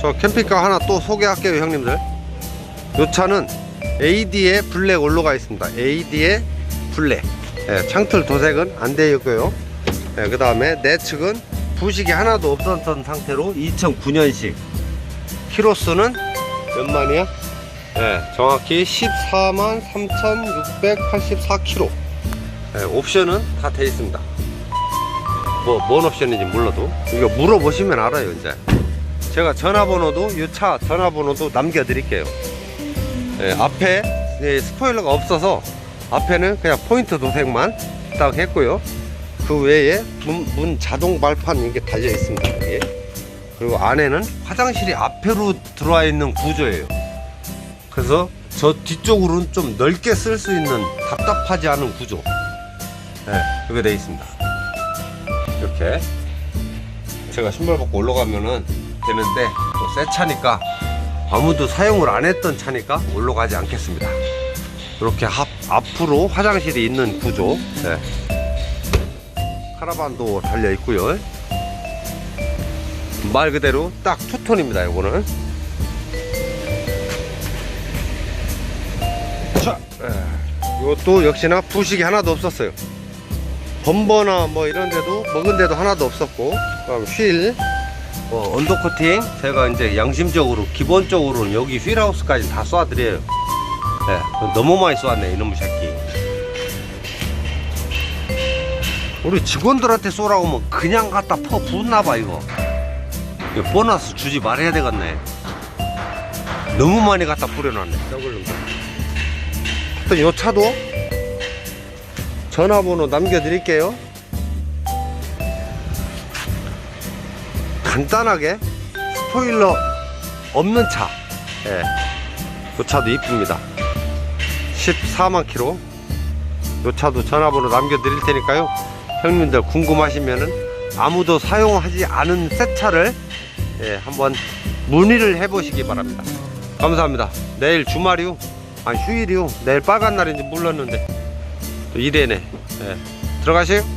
저 캠핑카 하나 또 소개할게요 형님들. 이 차는 AD에 블랙 올라가 있습니다. AD에 블랙. 예, 창틀 도색은 안 되어 있고요. 예, 그 다음에 내측은 부식이 하나도 없었던 상태로 2009년식. 키로수는 몇 만이야? 예, 정확히 14만 3,684km 예, 옵션은 다 되어 있습니다. 뭐, 뭔 옵션인지 몰라도. 이거 물어보시면 알아요 이제 제가 전화번호도 이 차 전화번호도 남겨드릴게요. 예, 앞에 예, 스포일러가 없어서 앞에는 그냥 포인트 도색만 딱 했고요. 그 외에 문, 문 자동 발판 이게 달려 있습니다. 예. 그리고 안에는 화장실이 앞으로 들어와 있는 구조예요. 그래서 저 뒤쪽으로는 좀 넓게 쓸 수 있는 답답하지 않은 구조. 예, 그게 되어 있습니다. 이렇게. 제가 신발 벗고 올라가면은 되는데 또 새 차니까 아무도 사용을 안 했던 차니까 올라가지 않겠습니다. 이렇게 앞, 앞으로 화장실이 있는 구조. 네. 카라반도 달려 있고요. 말 그대로 딱 투톤입니다. 이거는. 자, 예. 이것도 역시나 부식이 하나도 없었어요. 범버나 뭐 이런 데도 먹은 데도 하나도 없었고 그다음 휠 뭐 언더코팅 제가 이제 양심적으로 기본적으로는 여기 휠하우스까지 다 쏴드려요. 네, 너무 많이 쏘았네 이놈의 새끼. 우리 직원들한테 쏘라고 하면 그냥 갖다 퍼 붓나봐 이거. 이거 보너스 주지 말아야 되겠네. 너무 많이 갖다 뿌려놨네. 놈들 하여튼 요 차도 전화번호 남겨드릴게요. 간단하게 스포일러 없는 차. 예. 이 차도 이쁩니다. 14만 킬로. 이 차도 전화번호 남겨드릴 테니까요. 형님들 궁금하시면은 아무도 사용하지 않은 새 차를 예, 한번 문의를 해보시기 바랍니다. 감사합니다. 내일 주말이요. 아니 휴일이요. 내일 빨간 날인지 몰랐는데. 또 이래네. 예. 들어가세요.